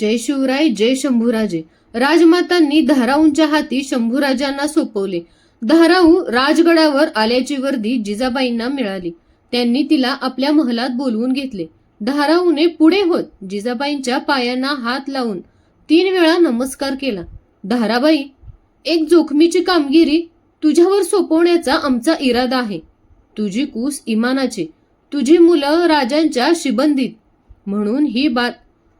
जय शिवराय जय शंभूराजे राजमातांनी धाराऊंच्या हाती शंभूराजांना सोपवले. धाराऊ राजगडावर आल्याची वर्दी जिजाबाईंना मिळाली. त्यांनी तिला आपल्या महलात बोलवून घेतले. धाराऊने पुढे होत जिजाबाईंच्या पायांना हात लावून तीन वेळा नमस्कार केला. धाराबाई एक जोखमीची कामगिरी तुझ्यावर सोपवण्याचा आमचा इरादा आहे. तुझी कूस इमानाची तुझी मुलं राजांच्या शिबंदीत. म्हणून ही बात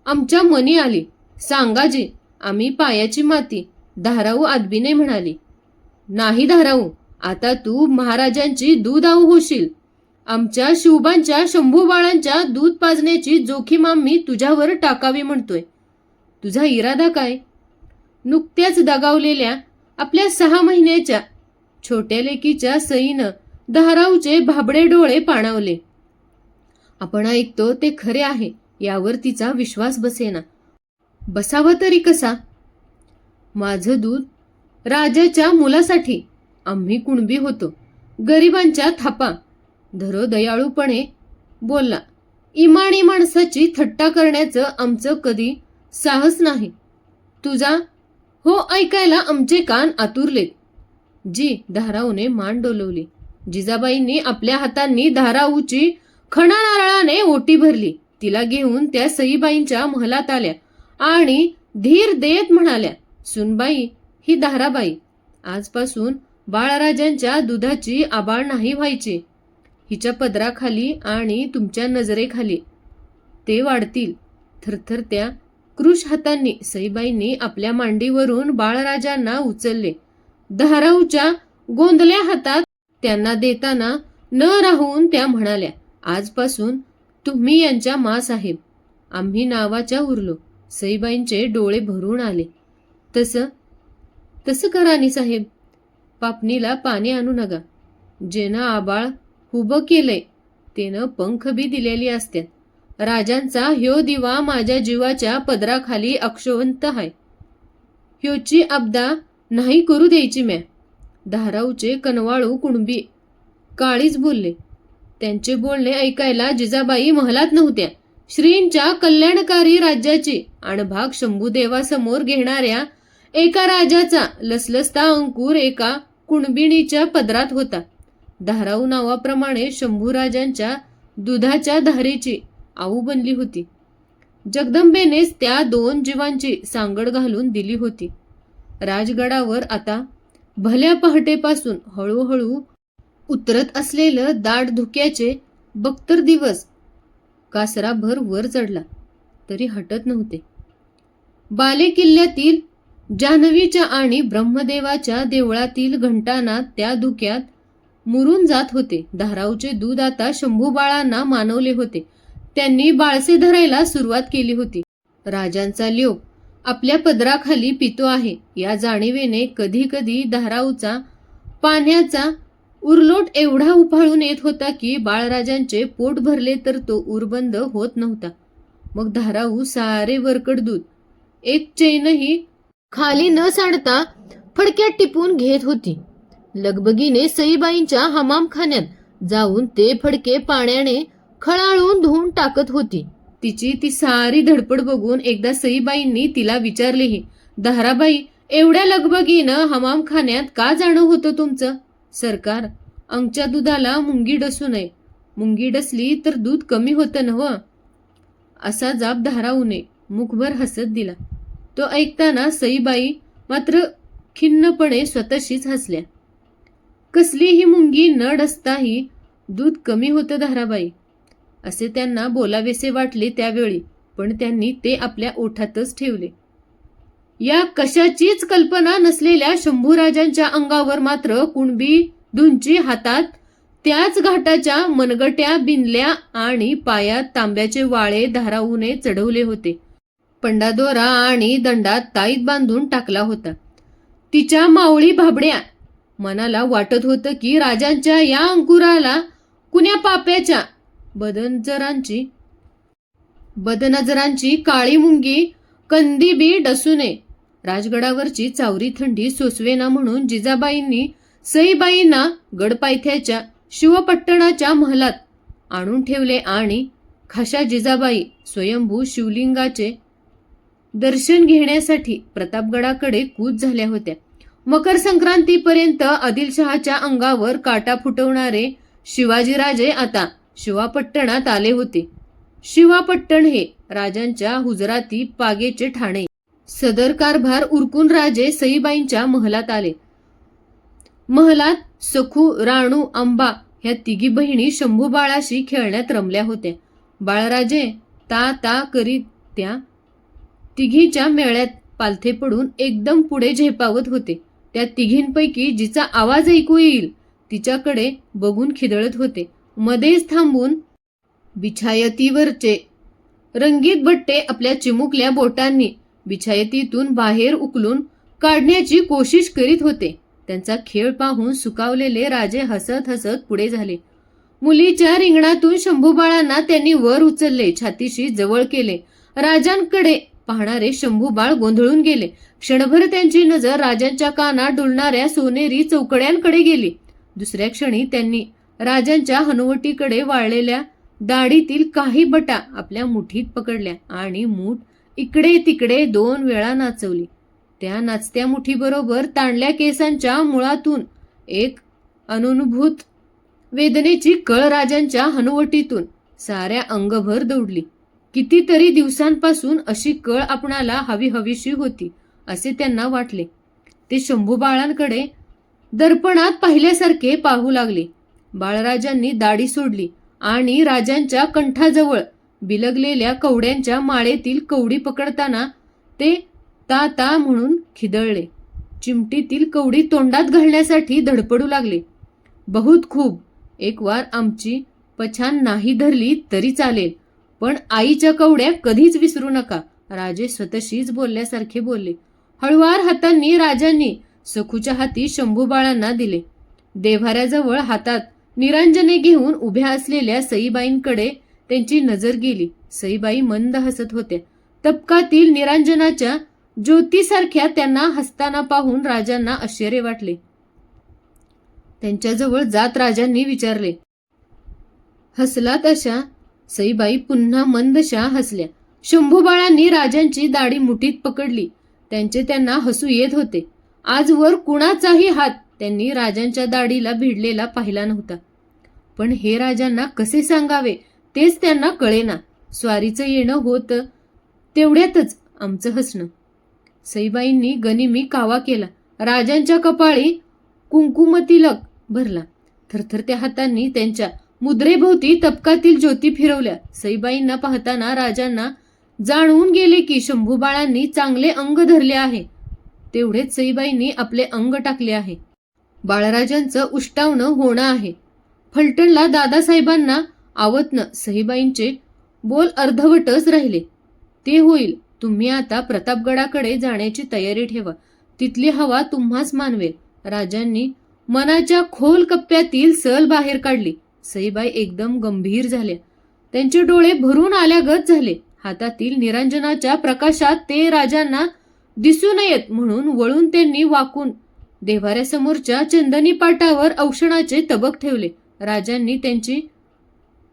आमच्या मनी आली. सांगाजी आम्ही पायाची माती धाराऊ आदबीने म्हणाली. नाही धाराऊ आता तू महाराजांची दूध आऊ होशील. आमच्या शिवबांच्या शंभू बाळांच्या दूध पाजण्याची जोखीम आम्ही तुझ्यावर टाकावी म्हणतोय. तुझा इरादा काय? नुकत्याच दगावलेल्या आपल्या सहा महिन्याच्या छोट्या लेकीच्या सईनं धाराऊचे भाबडे डोळे पाणावले. आपण ऐकतो ते खरे आहे. यावर तिचा विश्वास बसेना. बसावा तरी कसा? माझं दूध राजाच्या मुलासाठी. आम्ही कुणबी होतो. गरिबांच्या थापा. धरो दयाळूपणे बोलला. इमाणी माणसाची थट्टा करण्याचं आमचं कधी साहस नाही. तुझा? हो ऐकायला आमचे कान आतुरलेत. जी धाराऊने मान डोलवली. जिजाबाईंनी आपल्या हातांनी धाराऊची खणा नारळाने ओटी भरली. तिला घेऊन त्या सईबाईंच्या महलात आल्या आणि धीर देत म्हणाल्या सुनबाई ही धाराबाई आजपासून बाळराजांच्या दुधाची आबाळ नाही व्हायची. हिच्या पदराखाली आणि तुमच्या नजरेखाली ते वाढतील. थरथर त्या कृष हातांनी सईबाईंनी आपल्या मांडीवरून बाळराजांना उचलले. धाराऊच्या गोंदल्या हातात त्यांना देताना न राहून त्या म्हणाल्या आजपासून तुम्ही यांच्या मा साहेब आम्ही नावाच्या उरलो. सईबाईंचे डोळे भरून आले. तसं तसं करा साहेब. पापणीला पाणी आणू नका. जेनं आबाळ हुबं केलंय. तेनं पंख बी दिलेली असत्यात. राजांचा ह्यो दिवा माझ्या जीवाच्या पदराखाली अक्षवंत आहे ह्योची अब्दा नाही करू द्यायची म्या. धाराऊचे कनवाळू कुणबी काळीच बोलले. त्यांचे बोलणे ऐकायला जिजाबाई महलात नव्हत्या. श्रींच्या कल्याणकारी राज्याची अणभाग शंभूदेवासमोर घेणाऱ्या एका राजाचा लसलसता अंकुर एका कुणबिणीच्या पदरात होता. धाराऊ नावाप्रमाणे शंभूराजांच्या दुधाच्या धारेची आऊ बनली होती. जगदंबेनेच त्या दोन जीवांची सांगड घालून दिली होती. राजगडावर आता भल्या पहाटेपासून हळूहळू उतरत असलेलं दाट धुक्याचे बक्तर दिवस कासराभर वर चढला तरी हटत नव्हते. बाले किल्ल्यातील जान्हवीच्या आणि ब्रह्मदेवाच्या देवळातील घंटाना त्या धुक्यात मुरून जात होते. धारावचे दूध आता शंभू बाळांना मानवले होते. त्यांनी बाळसे धरायला सुरुवात केली होती. राजांचा ल्योक आपल्या पदराखाली पितो आहे. या जाणीवेने कधी कधी धाराऊचा पाण्याचा उरलोट एवढा उफाळून येत होता की बाळराजांचे पोट भरले तर तो उरबंद होत नव्हता. मग धाराऊ सारे वरकड दूध एक चैनही खाली न सांडता फडक्यात टिपून घेत होती. लगबगीने सईबाईंच्या हमामखान्यात जाऊन ते फडके पाण्याने खळाळून धुवून टाकत होती. तिची ती सारी धडपड बघून एकदा सईबाईंनी तिला विचारलेही धाराबाई एवढ्या लगबगीनं हमामखान्यात का जाणं होतं तुमचं? सरकार आमच्या दुधाला मुंगी डसू नये. मुंगी डसली तर दूध कमी होतं नव असा जाब धाराऊने मुखभर हसत दिला. तो ऐकताना सईबाई मात्र खिन्नपणे स्वतःशीच हसल्या. कसलीही मुंगी न डसताही दूध कमी होतं धाराबाई. असे त्यांना बोलावेसे वाटले त्यावेळी पण त्यांनी ते आपल्या ओठातच ठेवले. या कशाचीच कल्पना नसलेल्या शंभूराजांच्या अंगावर मात्र कुणबी धुंची हातात त्याच घाटाच्या मनगट्या बिनल्या आणि पायात तांब्याचे वाळे धाराऊने चढवले होते. पंडादोरा आणि दंडात ताईत बांधून टाकला होता. तिच्या मावळी भाबड्या मनाला वाटत होतं की राजांच्या या अंकुराला कुण्या पाप्याच्या बदनजरांची बदनजरांची काळी मुंगी कंदी बी डसू नये राजगडावरची चावरी थंडी सोसवेना म्हणून जिजाबाईंनी सईबाईंना गडपायथ्याच्या शिवपट्टणाच्या महलात आणून ठेवले आणि खाशा जिजाबाई स्वयंभू शिवलिंगाचे दर्शन घेण्यासाठी प्रतापगडाकडे कूच झाल्या होत्या. मकर संक्रांतीपर्यंत आदिलशहाच्या अंगावर काटा फुटवणारे शिवाजीराजे आता शिवापट्टणात आले होते. शिवापट्टण हे राजांच्या हुजराती पागेचे ठाणे. सदर कारभार उरकून राजे सईबाईंच्या महलात आले. महलात सखू राणू अंबा ह्या तिघी बहिणी शंभू बाळाशी खेळण्यात रमल्या होत्या. बाळराजे ता ता करीत त्या तिघीच्या मेळ्यात पालथे पडून एकदम पुढे झेपावत होते. त्या तिघींपैकी जिचा आवाज ऐकू येईल तिच्याकडे बघून खिदळत होते. मध्येच थांबून बिछायतीवरचे रंगीत बट्टे आपल्या चिमुकल्या बोटांनी बिछायतीतून बाहेर उकलून काढण्याची कोशिश करीत होते. त्यांचा खेळ पाहून सुकावलेले राजे हसत हसत पुढे झाले. मुलीच्या रिंगणातून शंभूबाळांना त्यांनी वर उचलले छातीशी जवळ केले. राजांकडे पाहणारे शंभूबाळ गोंधळून गेले. क्षणभर त्यांची नजर राजांच्या कानात डुलणाऱ्या सोनेरी चौकड्यांकडे गेली. दुसऱ्या क्षणी त्यांनी राजांच्या हनुवटीकडे वाळलेल्या दाढीतील काही बटा आपल्या मुठीत पकडल्या आणि मूठ इकडे तिकडे दोन वेळा नाचवली. त्या नाचत्या मुठीबरोबर ताणल्या केसांच्या मुळातून एक अनुभूत वेदनेची कळ राजांच्या हनुवटीतून साऱ्या अंगभर दौडली. कितीतरी दिवसांपासून अशी कळ आपणाला हवी हवीशी होती असे त्यांना वाटले. ते शंभू बाळांकडे दर्पणात पाहिल्यासारखे पाहू लागले. बाळराजांनी दाढी सोडली आणि राजांच्या कंठाजवळ बिलगलेल्या कवड्यांच्या माळेतील कवडी पकडताना ते ता ता म्हणून खिदळले. चिमटीतील कवडी तोंडात घालण्यासाठी धडपडू लागले. बहुत खूप एक वार आमची पछान नाही धरली तरी चालेल. पण आईच्या कवड्या कधीच विसरू नका राजे स्वतःशीच बोलल्यासारखे बोलले. हळुवार हातांनी राजांनी सखूच्या हाती शंभूबाळांना दिले. देव्हाऱ्याजवळ हातात निरांजने घेऊन उभ्या असलेल्या सईबाईंकडे त्यांची नजर गेली. सईबाई मंद हसत होत्या. तपकातील निरांजनाच्या ज्योतीसारख्या त्यांना हसताना पाहून राजांना आश्चर्य वाटले. त्यांच्याजवळ जात राजांनी विचारले. हसलात अशा? सईबाई पुन्हा मंदशा हसल्या. शंभूबाळांनी राजांची दाढी मुठीत पकडली. त्यांचे त्यांना हसू येत होते. आजवर कुणाचाही हात त्यांनी राजांच्या दाढीला भिडलेला पाहिला नव्हता. पण हे राजांना कसे सांगावे? तेच त्यांना कळेना. स्वारीचं येणं होतं. तेवढ्यातच आमचं हसणं. सईबाईंनी गनिमी कावा केला. राजांच्या कपाळी कुंकुमतिलक भरला. थरथरत्या हातांनी त्यांच्या मुद्रेभोवती तपकातील ज्योती फिरवल्या. सईबाईंना पाहताना राजांना जाणवून गेले की शंभूबाळांनी चांगले अंग धरले आहे. तेवढेच सईबाईंनी आपले अंग टाकले आहे. बाळराजांचं उष्टावणं होणं आहे. फलटणला दादासाहेबांना आवतनं सईबाईंचे बोल अर्धवटच राहिले. ते होईल तुम्ही आता प्रतापगडाकडे जाण्याची तयारी ठेवा. तिथली हवा तुम्हाच मानवेल. राजांनी मनाच्या खोल कप्प्यातील सल बाहेर काढली. सईबाई एकदम गंभीर झाल्या. त्यांचे डोळे भरून आल्यागत झाले. हातातील निरांजनाच्या प्रकाशात ते राजांना दिसू नयेत म्हणून वळून त्यांनी वाकून देवाऱ्यासमोरच्या चंदनी पाटावर औषणाचे तबक ठेवले. राजांनी त्यांची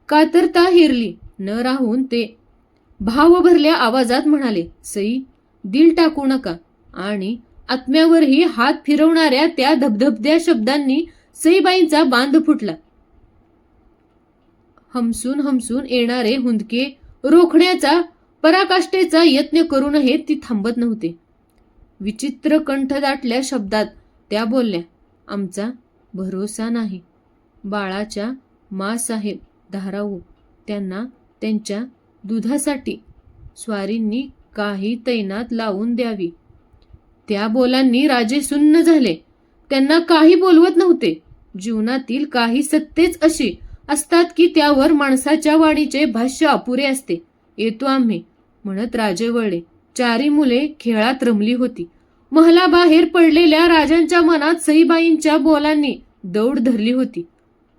कातरता हिरली. न राहून ते. भाव भरल्या आवाजात म्हणाले सई दिल टाकू नका. आणि आत्म्यावरही हात फिरवणाऱ्या त्या धबधबद्या शब्दांनी सईबाईंचा बांध फुटला. हमसून हमसून येणारे हुंदके रोखण्याचा पराकाष्ठेचा यत्न करूनही ती थांबत नव्हते. विचित्र कंठ दाटल्या शब्दात त्या बोलल्या आमचा भरोसा नाही. बाळाच्या मासाहेब धारावू त्यांना त्यांच्या दुधासाठी स्वारींनी काही तैनात लावून द्यावी. त्या बोलांनी राजे सुन्न झाले. त्यांना काही बोलवत नव्हते. जीवनातील काही सत्तेच अशी असतात की त्यावर माणसाच्या वाणीचे भाष्य अपुरे असते. येतो आम्ही म्हणत राजे वळले. चारी मुले खेळात रमली होती. महलाबाहेर पडलेल्या राजांच्या मनात सईबाईंच्या बोलांनी दौड धरली होती.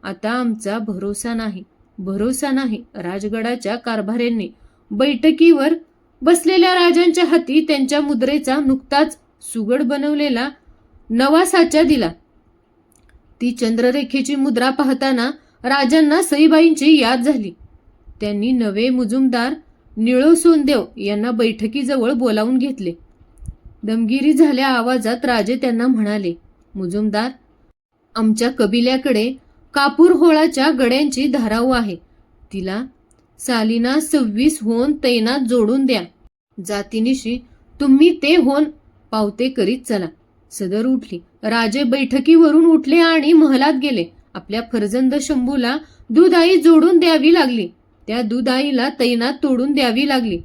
आता आमचा भरोसा नाही. भरोसा नाही. राजगडाच्या कारभाऱ्यांनी बैठकीवर बसलेल्या राजांच्या हाती त्यांच्या मुद्रेचा नुकताच सुगड बनवलेला नवा साचा दिला. ती चंद्ररेखेची मुद्रा पाहताना राजांना सईबाईंची याद झाली. त्यांनी नवे मुजुमदार निळो सोनदेव यांना बैठकीजवळ बोलावून घेतले. दमगिरी झाल्या आवाजात राजे त्यांना म्हणाले मुजुमदार आमच्या कबिल्याकडे कापूरहोळाच्या गड्यांची धाराऊ आहे. तिला सालीना सव्वीस होऊन तैनात जोडून द्या. जातीनिशी तुम्ही ते होऊन पावते करीत चला. सदर उठली. राजे बैठकीवरून उठले आणि महलात गेले. आपल्या फरजंद शंभूला दुधाई जोडून द्यावी लागली. त्या दुधाईला तैनात तोडून द्यावी लागली.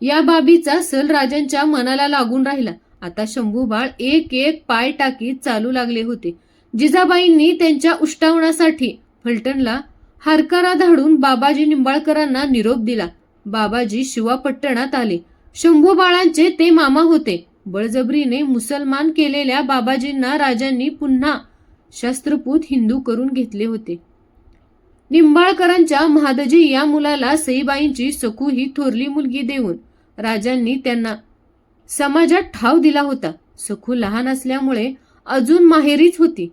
या बाबीचा सल राजांच्या मनाला लागून राहिला. आता शंभू बाळ एक एक पाय टाकीत चालू लागले होते. जिजाबाईंनी त्यांच्या उष्टावणासाठी फलटणला हारकारा धाडून बाबाजी निंबाळकरांना निरोप दिला. बाबाजी शिवापट्टणात आले. शंभू बाळांचे ते मामा होते. बळजबरीने मुसलमान केलेल्या बाबाजींना राजांनी पुन्हा शस्त्रपूत हिंदू करून घेतले होते. निंबाळकरांच्या महादजी या मुलाला सईबाईंची सखू ही थोरली मुलगी देऊन राजांनी त्यांना समाजात ठाव दिला होता. सखू लहान असल्यामुळे अजून माहेरीच होती.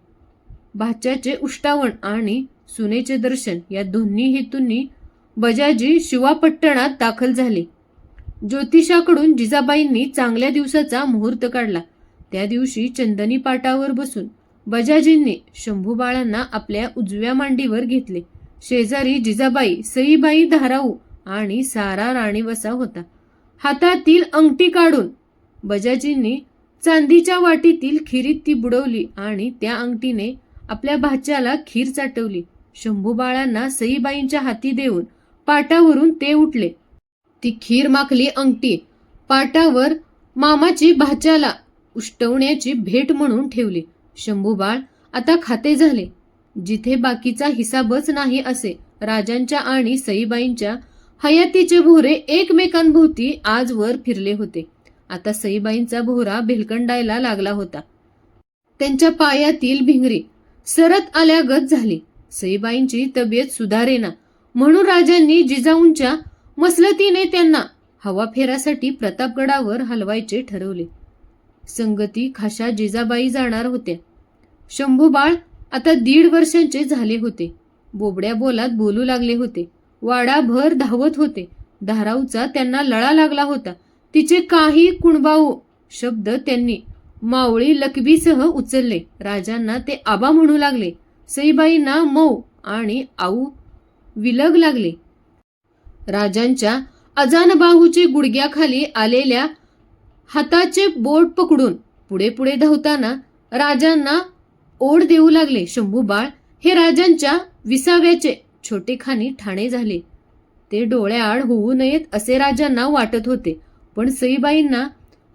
भाच्याचे उष्टावण आणि सुनेचे दर्शन या दोन्ही हेतूंनी बजाजी शिवापट्टणात दाखल झाले. ज्योतिषाकडून जिजाबाईंनी चांगल्या दिवसाचा मुहूर्त काढला. त्या दिवशी चंदनी पाटावर बसून बजाजींनी शंभूबाळांना आपल्या उजव्या मांडीवर घेतले. शेजारी जिजाबाई सईबाई धाराऊ आणि सारा राणीवसा होता. हातातील अंगठी काढून बजाजींनी चांदीच्या वाटीतील खिरीत ती बुडवली आणि त्या अंगठीने आपल्या भाच्याला खीर चाटवली. शंभूबाळांना सईबाईंच्या हाती देऊन पाटावरून ते उठले. ती खीर माखली अंगठी. पाटावर मामाची भाच्याला उष्टवण्याची भेट म्हणून ठेवली. शंभूबाळ आता खाते झाले. जिथे बाकीचा हिसाबच नाही असे राजांच्या आणि सईबाईंच्या हयातीचे भोरे एकमेकांभोवती आजवर फिरले होते. आता सईबाईंचा भोरा भेलकंडायला लागला होता. त्यांच्या पायातील भिंगरी सरत आल्यागत झाली. सईबाईंची तब्येत सुधारेना. म्हणून राजांनी जिजाऊंच्या मसलतीने त्यांना हवा फेरासाठी प्रतापगडावर हलवायचे ठरवले. संगती खाशा जिजाबाई जाणार होत्या. शंभूबाळ आता दीड वर्षांचे झाले होते. बोबड्या बोलात बोलू लागले होते. वाडाभर धावत होते. धाराऊचा त्यांना लळा लागला होता. तिचे काही कुणबाऊ शब्द त्यांनी मावळी लकबीसह उचलले. राजांना ते आबा म्हणू लागले. सईबाईंना मऊ आणि आऊ विलग लागले. राजांच्या अजानबाहूचे गुडघ्याखाली आलेल्या हाताचे बोट पकडून पुढे पुढे धावताना राजांना ओढ देऊ लागले. शंभू बाळ हे राजांच्या विसाव्याचे छोटेखानी ठाणे झाले. ते डोळ्याआड होऊ नयेत असे राजांना वाटत होते. पण सईबाईंना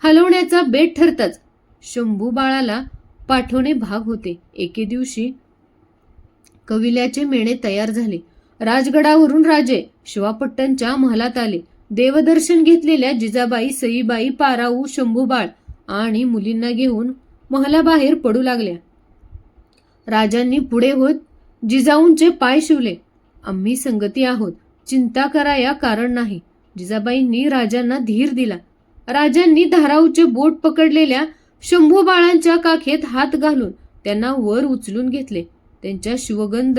हलवण्याचा बेट ठरताच शंभू बाळाला पाठवणे भाग होते. एके दिवशी कविल्याचे मेणे तयार झाले. राजगडावरून राजे शिवापट्टनच्या महलात आले. देवदर्शन घेतलेल्या जिजाबाई सईबाई पाराऊ शंभूबाळ आणि मुलींना घेऊन महलाबाहेर पडू लागल्या. राजांनी पुढे होत जिजाऊंचे पाय शिवले. आम्ही संगती आहोत. चिंता कराया कारण नाही. जिजाबाईंनी राजांना धीर दिला. राजांनी धाराऊचे बोट पकडलेल्या शंभू बाळांच्या काखेत हात घालून त्यांना वर उचलून घेतले. त्यांच्या शिवगंध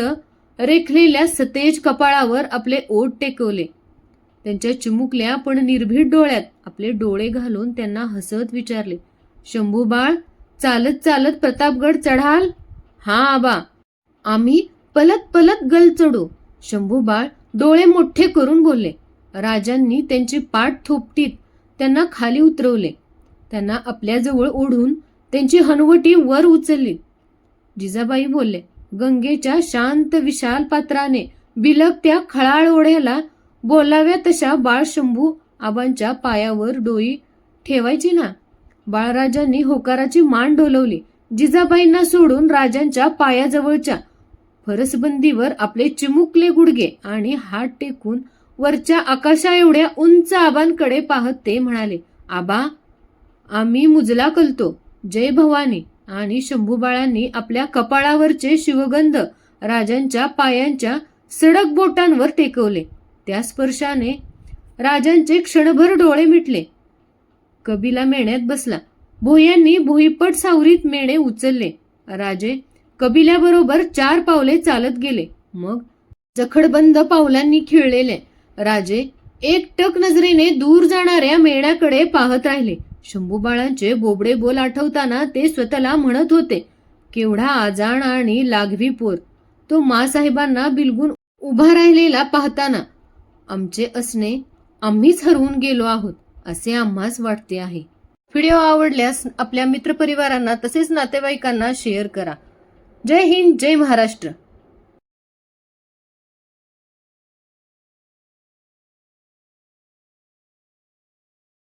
रेखलेल्या सतेज कपाळावर आपले ओठ टेकवले. त्यांच्या चिमुकल्या पण निर्भीड डोळ्यात आपले डोळे घालून त्यांना हसत विचारले शंभू बाळ चालत चालत प्रतापगड चढाल? हा आबा. आम्ही पलत पलत गल चढू शंभू बाळ डोळे मोठे करून बोलले. राजांनी त्यांची पाठ थोपटीत त्यांना खाली उतरवले. त्यांना आपल्याजवळ ओढून त्यांची हनवटी वर उचलली. जिजाबाई बोलले गंगेच्या शांत विशाल पात्राने बिलक त्या खळाळ ओढ्याला बोलाव्या तशा बाळशंभू आबांच्या पायावर डोई ठेवायची ना? बाळराजांनी होकाराची मान डोलवली. जिजाबाईंना सोडून राजांच्या पायाजवळच्या फरसबंदीवर आपले चिमुकले गुडगे आणि हात टेकून वरच्या आकाशा एवढ्या उंच आबांकडे पाहत ते म्हणाले आबा आम्ही मुजला कलतो. जय भवानी. आणि शंभूबाळांनी आपल्या कपाळावरचे शिवगंध राजांच्या पायांच्या सडक बोटांवर टेकवले. त्या स्पर्शाने राजांचे क्षणभर डोळे मिटले. कबिला मेण्यात बसला. भोयांनी भुईपट सावरीत मेणे उचलले. राजे कबिल्याबरोबर चार पावले चालत गेले. मग जखडबंद पावलांनी खिळलेले. राजे एक टक नजरेने दूर जाणाऱ्या मेण्याकडे पाहत राहिले. शंभू बाळांचे बोबडे बोल आठवताना ते स्वतःला म्हणत होते केवढा आजाण आणि लागवी पोर. तो मासाहेबांना बिलगून उभा राहिलेला पाहताना आमचे असणे आम्हीच हरवून गेलो आहोत असे आम्हास वाटते आहे. व्हिडिओ आवडल्यास आपल्या मित्रपरिवारांना तसेच नातेवाईकांना शेअर करा. जय हिंद जय महाराष्ट्र.